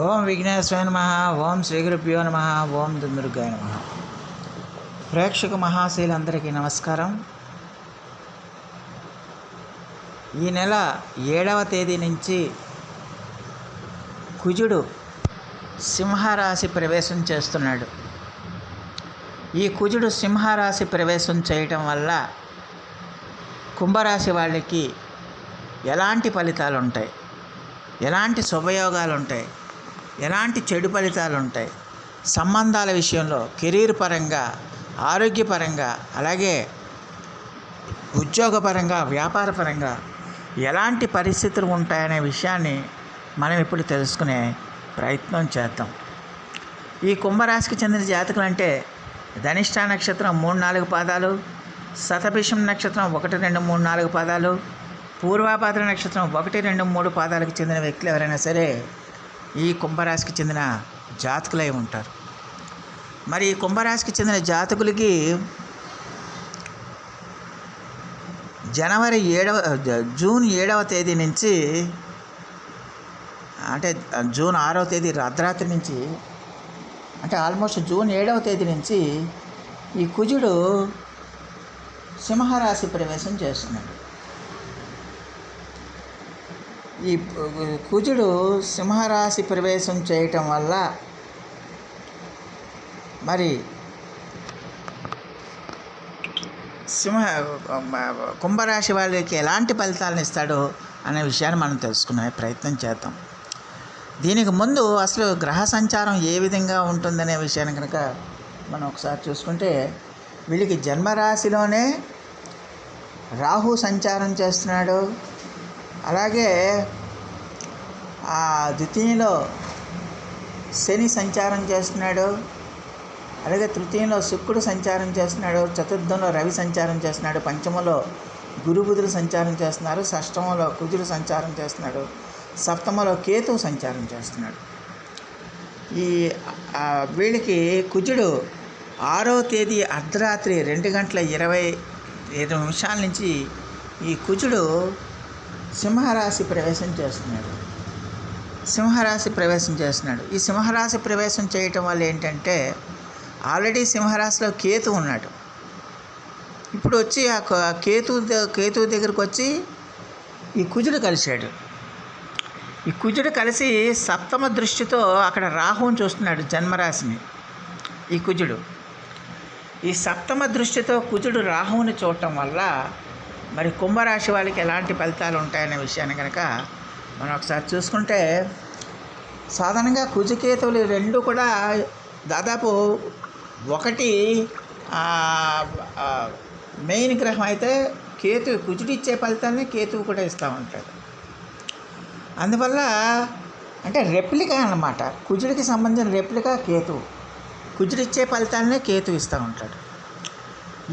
ఓం విఘ్నేశ్వర నమ ఓం శ్రీగురుభ్యో నమ ఓం దుందుర్గాయ నమ. ప్రేక్షక మహాశీలందరికీ నమస్కారం. ఈ నెల ఏడవ తేదీ నుంచి కుజుడు సింహరాశి ప్రవేశం చేస్తున్నాడు. ఈ కుజుడు సింహరాశి ప్రవేశం చేయటం వల్ల కుంభరాశి వాళ్ళకి ఎలాంటి ఫలితాలు ఉంటాయి ఎలాంటి శుభయోగాలు ఉంటాయి ఎలాంటి చెడు ఫలితాలు ఉంటాయి సంబంధాల విషయంలో కెరీర్ పరంగా ఆరోగ్యపరంగా అలాగే ఉద్యోగపరంగా వ్యాపారపరంగా ఎలాంటి పరిస్థితులు ఉంటాయనే విషయాన్ని మనం ఇప్పుడు తెలుసుకునే ప్రయత్నం చేద్దాం. ఈ కుంభరాశికి చెందిన జాతకులు అంటే ధనిష్ట నక్షత్రం మూడు నాలుగు పాదాలు శతభిషం నక్షత్రం ఒకటి రెండు మూడు నాలుగు పాదాలు పూర్వాపాద్ర నక్షత్రం ఒకటి రెండు మూడు పాదాలకు చెందిన వ్యక్తులు ఎవరైనా సరే ఈ కుంభరాశికి చెందిన జాతకులై ఉంటారు. మరి ఈ కుంభరాశికి చెందిన జాతకులకి జనవరి ఏడవ జూన్ ఏడవ తేదీ నుంచి అంటే జూన్ ఆరవ తేదీ అర్ధరాత్రి నుంచి అంటే ఆల్మోస్ట్ జూన్ ఏడవ తేదీ నుంచి ఈ కుజుడు సింహరాశి ప్రవేశం చేస్తున్నాడు. ఈ కుజుడు సింహరాశి ప్రవేశం చేయటం వల్ల మరి సింహ కుంభరాశి వాళ్ళకి ఎలాంటి ఫలితాలను ఇస్తాడో అనే విషయాన్ని మనం తెలుసుకునే ప్రయత్నం చేద్దాం. దీనికి ముందు అసలు గ్రహ సంచారం ఏ విధంగా ఉంటుందనే విషయాన్ని కనుక మనం ఒకసారి చూసుకుంటే వీళ్ళకి జన్మరాశిలోనే రాహు సంచారం చేస్తున్నాడు. అలాగే ఆ ద్వితీయంలో శని సంచారం చేస్తున్నాడు. అలాగే తృతీయంలో శుక్రుడు సంచారం చేస్తున్నాడు. చతుర్థంలో రవి సంచారం చేస్తున్నాడు. పంచమలో గురుబుధులు సంచారం చేస్తున్నారు. షష్టమంలో కుజుడు సంచారం చేస్తున్నాడు. సప్తమలో కేతువు సంచారం చేస్తున్నాడు. ఈ వీళ్ళకి కుజుడు ఆరో తేదీ అర్ధరాత్రి రెండు గంటల ఇరవై ఐదు నిమిషాల నుంచి ఈ కుజుడు సింహరాశి ప్రవేశం చేస్తున్నాడు. సింహరాశి ప్రవేశం చేస్తున్నాడు. ఈ సింహరాశి ప్రవేశం చేయటం వల్ల ఏంటంటే ఆల్రెడీ సింహరాశిలో కేతు ఉన్నాడు. ఇప్పుడు వచ్చి ఆ కేతు కేతు దగ్గరకు వచ్చి ఈ కుజుడు కలిశాడు. ఈ కుజుడు కలిసి సప్తమ దృష్టితో అక్కడ రాహువుని చూస్తున్నాడు జన్మరాశిని ఈ కుజుడు. ఈ సప్తమ దృష్టితో కుజుడు రాహువుని చూడటం వల్ల మరి కుంభరాశి వాళ్ళకి ఎలాంటి ఫలితాలు ఉంటాయనే విషయాన్ని కనుక మనం ఒకసారి చూసుకుంటే సాధారణంగా కుజకేతువులు రెండు కూడా దాదాపు ఒకటి మెయిన్ గ్రహం అయితే కేతు కుజుడిచ్చే ఫలితాన్ని కేతువు కూడా ఇస్తూ ఉంటాడు. అందువల్ల అంటే రెప్లికా అన్నమాట. కుజుడికి సంబంధించిన రెప్లికా కేతువు. కుజుడిచ్చే ఫలితాలనే కేతు ఇస్తూ ఉంటాడు.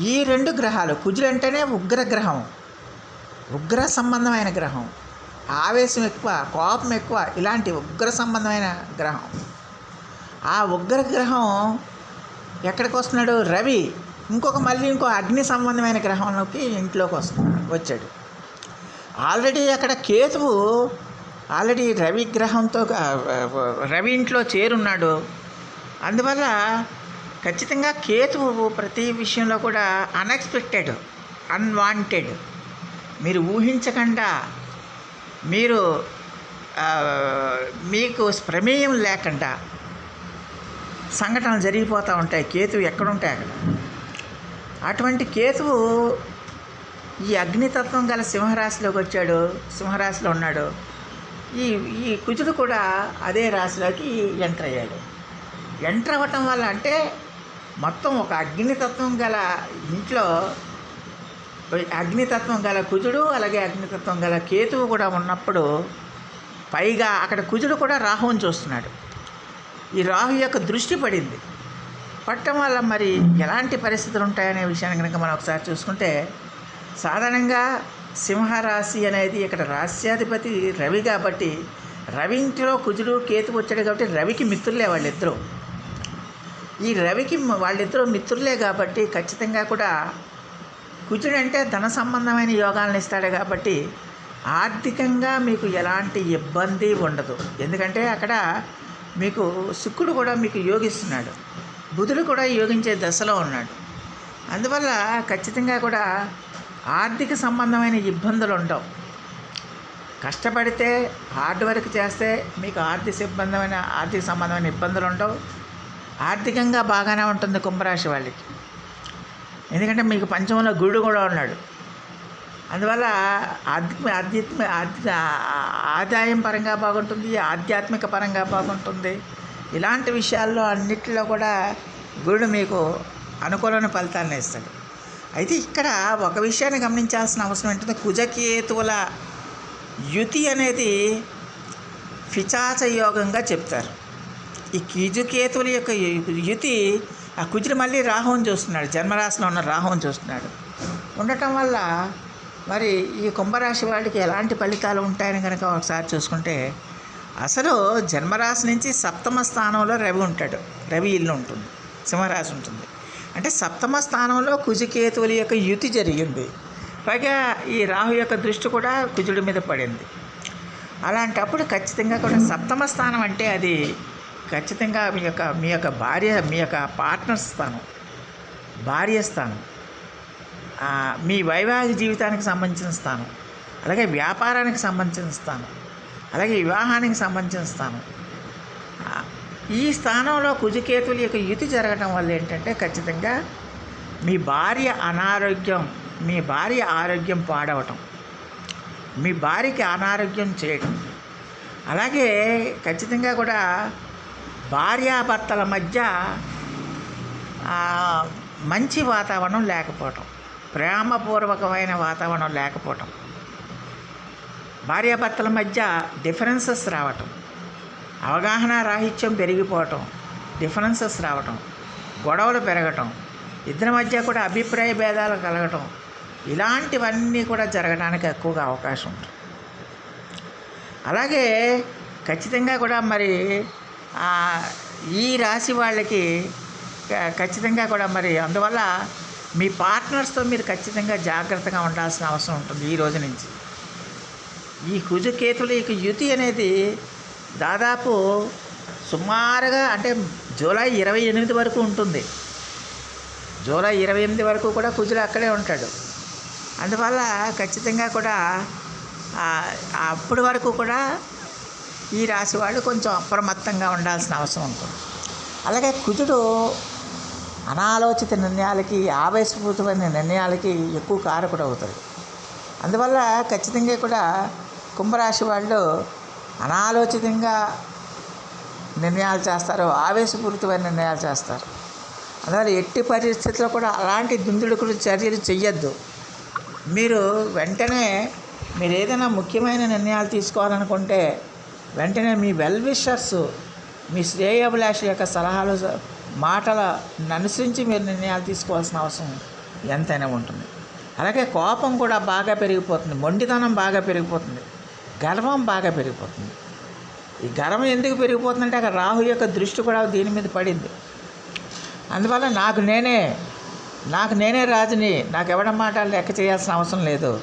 ఈ రెండు గ్రహాలు కుజుడు అంటేనే ఉగ్ర గ్రహం ఉగ్ర సంబంధమైన గ్రహం. ఆవేశం ఎక్కువ కోపం ఎక్కువ ఇలాంటి ఉగ్ర సంబంధమైన గ్రహం. ఆ ఉగ్ర గ్రహం ఎక్కడికి వస్తున్నాడు? రవి ఇంకొక మళ్ళీ ఇంకో అగ్ని సంబంధమైన గ్రహంలోకి ఇంట్లోకి వస్తున్నాడు వచ్చాడు. ఆల్రెడీ అక్కడ కేతువు ఆల్రెడీ రవి గ్రహంతో రవి ఇంట్లో చేరున్నాడు. అందువల్ల ఖచ్చితంగా కేతువు ప్రతి విషయంలో కూడా అన్ఎక్స్పెక్టెడ్ అన్వాంటెడ్ మీరు ఊహించకుండా మీరు మీకు ప్రమేయం లేకుండా సంఘటనలు జరిగిపోతూ ఉంటాయి. కేతువు ఎక్కడుంటాయి అక్కడ? అటువంటి కేతువు ఈ అగ్నితత్వం గల సింహరాశిలోకి వచ్చాడు సింహరాశిలో ఉన్నాడు. ఈ ఈ కుజుడు కూడా అదే రాశిలోకి ఎంటర్ అయ్యాడు. ఎంటర్ అవ్వటం వల్ల అంటే మొత్తం ఒక అగ్నితత్వం గల ఇంట్లో అగ్నితత్వం గల కుజుడు అలాగే అగ్నితత్వం గల కేతువు కూడా ఉన్నప్పుడు పైగా అక్కడ కుజుడు కూడా రాహువుని చూస్తున్నాడు. ఈ రాహు యొక్క దృష్టి పడింది. పట్టడం వల్ల మరి ఎలాంటి పరిస్థితులు ఉంటాయనే విషయాన్ని కనుక మనం ఒకసారి చూసుకుంటే సాధారణంగా సింహరాశి అనేది ఇక్కడ రాశ్యాధిపతి రవి కాబట్టి రవి ఇంట్లో కుజుడు కేతు వచ్చాడు కాబట్టి రవికి మిత్రులే వాళ్ళిద్దరూ ఈ రవికి వాళ్ళిద్దరూ మిత్రులే కాబట్టి ఖచ్చితంగా కూడా కుజుడు అంటే ధన సంబంధమైన యోగాలను ఇస్తాడు కాబట్టి ఆర్థికంగా మీకు ఎలాంటి ఇబ్బంది ఉండదు. ఎందుకంటే అక్కడ మీకు శుక్రుడు కూడా మీకు యోగిస్తున్నాడు. బుధుడు కూడా యోగించే దశలో ఉన్నాడు. అందువల్ల ఖచ్చితంగా కూడా ఆర్థిక సంబంధమైన ఇబ్బందులు ఉండవు. కష్టపడితే హార్డ్ వర్క్ చేస్తే మీకు ఆర్థిక సిబ్బందమైన ఆర్థిక సంబంధమైన ఇబ్బందులు ఉండవు. ఆర్థికంగా బాగానే ఉంటుంది కుంభరాశి వాళ్ళకి. ఎందుకంటే మీకు పంచమంలో గురుడు కూడా ఉన్నాడు. అందువల్ల ఆధ్యాత్మ ఆధ్యాత్మ ఆదాయం పరంగా బాగుంటుంది ఆధ్యాత్మిక పరంగా బాగుంటుంది. ఇలాంటి విషయాల్లో అన్నిటిలో కూడా గురుడు మీకు అనుకూలమైన ఫలితాలను ఇస్తాడు. అయితే ఇక్కడ ఒక విషయాన్ని గమనించాల్సిన అవసరం ఏంటంటే కుజకేతువుల యుతి అనేది ఫిచాచ యోగంగా చెప్తారు. ఈ కీజుకేతువుల యొక్క యుతి ఆ కుజుడు మళ్ళీ రాహువుని చూస్తున్నాడు. జన్మరాశిలో ఉన్న రాహువుని చూస్తున్నాడు. ఉండటం వల్ల మరి ఈ కుంభరాశి వాళ్ళకి ఎలాంటి ఫలితాలు ఉంటాయని కనుక ఒకసారి చూసుకుంటే అసలు జన్మరాశి నుంచి సప్తమ స్థానంలో రవి ఉంటాడు. రవి ఇల్లు ఉంటుంది. సింహరాశి ఉంటుంది. అంటే సప్తమ స్థానంలో కుజుకేతువుల యొక్క యుతి జరిగింది. పైగా ఈ రాహు యొక్క దృష్టి కూడా కుజుడి మీద పడింది. అలాంటప్పుడు ఖచ్చితంగా కూడా సప్తమ స్థానం అంటే అది ఖచ్చితంగా మీ యొక్క మీ యొక్క భార్య మీ యొక్క పార్ట్నర్ స్థానం భార్య స్థానం మీ వైవాహిక జీవితానికి సంబంధించిన స్థానం అలాగే వ్యాపారానికి సంబంధించిన స్థానం అలాగే వివాహానికి సంబంధించిన స్థానం ఈ స్థానంలో కుజకేతువుల యొక్క యుతి జరగడం వల్ల ఏంటంటే ఖచ్చితంగా మీ భార్య అనారోగ్యం మీ భార్య ఆరోగ్యం పాడవటం మీ భార్యకి అనారోగ్యం చేయటం. అలాగే ఖచ్చితంగా కూడా భార్యాభర్తల మధ్య మంచి వాతావరణం లేకపోవటం ప్రేమపూర్వకమైన వాతావరణం లేకపోవటం. భార్యాభర్తల మధ్య డిఫరెన్సెస్ రావటం. అవగాహన రాహిత్యం పెరిగిపోవటం. డిఫరెన్సెస్ రావటం. గొడవలు పెరగటం. ఇద్దరి మధ్య కూడా అభిప్రాయ భేదాలు కలగటం. ఇలాంటివన్నీ కూడా జరగడానికి ఎక్కువగా అవకాశం ఉంటుంది. అలాగే ఖచ్చితంగా కూడా మరి ఈ రాశి వాళ్ళకి ఖచ్చితంగా కూడా మరి అందువల్ల మీ పార్ట్నర్స్తో మీరు ఖచ్చితంగా జాగ్రత్తగా ఉండాల్సిన అవసరం ఉంటుంది ఈ రోజు నుంచి. ఈ కుజుకేతుల యొక్క యుతి అనేది దాదాపు సుమారుగా అంటే జూలై ఇరవై ఎనిమిది వరకు ఉంటుంది. జూలై ఇరవై ఎనిమిది వరకు కూడా కుజుడు అక్కడే ఉంటాడు. అందువల్ల ఖచ్చితంగా కూడా అప్పటి వరకు కూడా ఈ రాశి వాళ్ళు కొంచెం అప్రమత్తంగా ఉండాల్సిన అవసరం ఉంటుంది. అలాగే కుజుడు అనాలోచిత నిర్ణయాలకి ఆవేశపూరితమైన నిర్ణయాలకి ఎక్కువ కారకుడు అవుతుంది అందువల్ల ఖచ్చితంగా కూడా కుంభరాశి వాళ్ళు అనాలోచితంగా నిర్ణయాలు చేస్తారు ఆవేశపూరితమైన నిర్ణయాలు చేస్తారు. అందువల్ల ఎట్టి పరిస్థితుల్లో కూడా అలాంటి దుందుడుకులు చర్యలు చెయ్యొద్దు. మీరు వెంటనే మీరు ఏదైనా ముఖ్యమైన నిర్ణయాలు తీసుకోవాలనుకుంటే వెంటనే మీ వెల్ విషర్స్ మీ శ్రేయభిలాష యొక్క సలహాలు మాటల అనుసరించి మీరు నిర్ణయాలు తీసుకోవాల్సిన అవసరం ఎంతైనా ఉంటుంది. అలాగే కోపం కూడా బాగా పెరిగిపోతుంది. మొండితనం బాగా పెరిగిపోతుంది. గర్వం బాగా పెరిగిపోతుంది. ఈ గర్వం ఎందుకు పెరిగిపోతుందంటే అక్కడ రాహు యొక్క దృష్టి కూడా దీని మీద పడింది. అందువల్ల నాకు నేనే నాకు నేనే రాజుని నాకు ఎవరి మాట లెక్క చేయాల్సిన అవసరం లేదు.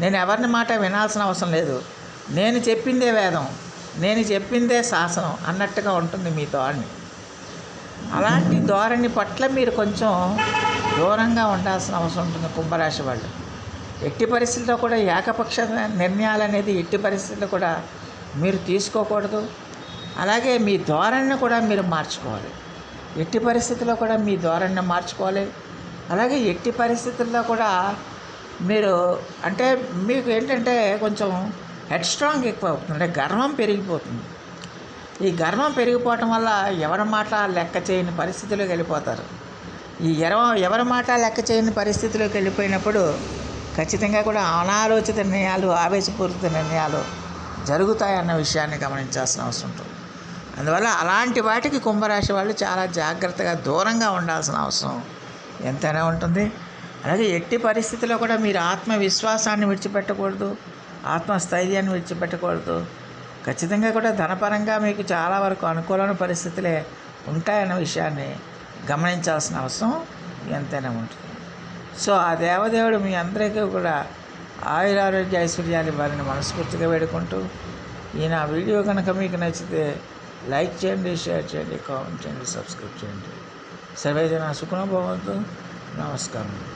నేను ఎవరిని మాట వినాల్సిన అవసరం లేదు. నేను చెప్పిందే వేదం. నేను చెప్పిందే శాసనం అన్నట్టుగా ఉంటుంది మీ ధోరణి అలాంటి ధోరణి పట్ల మీరు కొంచెం దూరంగా ఉండాల్సిన అవసరం ఉంటుంది కుంభరాశి వాళ్ళు. ఎట్టి పరిస్థితుల్లో కూడా ఏకపక్ష నిర్ణయాలు అనేది ఎట్టి పరిస్థితుల్లో కూడా మీరు తీసుకోకూడదు. అలాగే మీ ధోరణిని కూడా మీరు మార్చుకోవాలి. ఎట్టి పరిస్థితుల్లో కూడా మీ ధోరణిని మార్చుకోవాలి. అలాగే ఎట్టి పరిస్థితుల్లో కూడా మీరు అంటే మీకు ఏంటంటే కొంచెం హెడ్ స్ట్రాంగ్ ఎక్కువ అవుతుంది. అంటే గర్వం పెరిగిపోతుంది. ఈ గర్వం పెరిగిపోవటం వల్ల ఎవరి మాట లెక్క చేయని పరిస్థితిలోకి వెళ్ళిపోతారు. ఈ ఎరవ ఎవరి మాట లెక్క చేయని పరిస్థితిలోకి వెళ్ళిపోయినప్పుడు ఖచ్చితంగా కూడా అనాలోచిత నిర్ణయాలు ఆవేశపూరిత నిర్ణయాలు జరుగుతాయన్న విషయాన్ని గమనించాల్సిన అవసరం ఉంటుంది. అందువల్ల అలాంటి వాటికి కుంభరాశి వాళ్ళు చాలా జాగ్రత్తగా దూరంగా ఉండాల్సిన అవసరం ఎంతైనా ఉంటుంది. అలాగే ఎట్టి పరిస్థితిలో కూడా మీరు ఆత్మవిశ్వాసాన్ని విడిచిపెట్టకూడదు. ఆత్మస్థైర్యాన్ని విడిచిపెట్టకూడదు. ఖచ్చితంగా కూడా ధనపరంగా మీకు చాలా వరకు అనుకూలమైన పరిస్థితులే ఉంటాయన్న విషయాన్ని గమనించాల్సిన అవసరం ఎంతైనా ఉంటుంది. సో ఆ దేవదేవుడు మీ అందరికీ కూడా ఆయురారోగ్య ఐశ్వర్యాలు వారిని మనస్ఫూర్తిగా వేడుకుంటూ ఈ నా వీడియో కనుక మీకు నచ్చితే లైక్ చేయండి షేర్ చేయండి కామెంట్ చేయండి సబ్స్క్రైబ్ చేయండి. సర్వేజన సుఖనభవంతు నమస్కారం.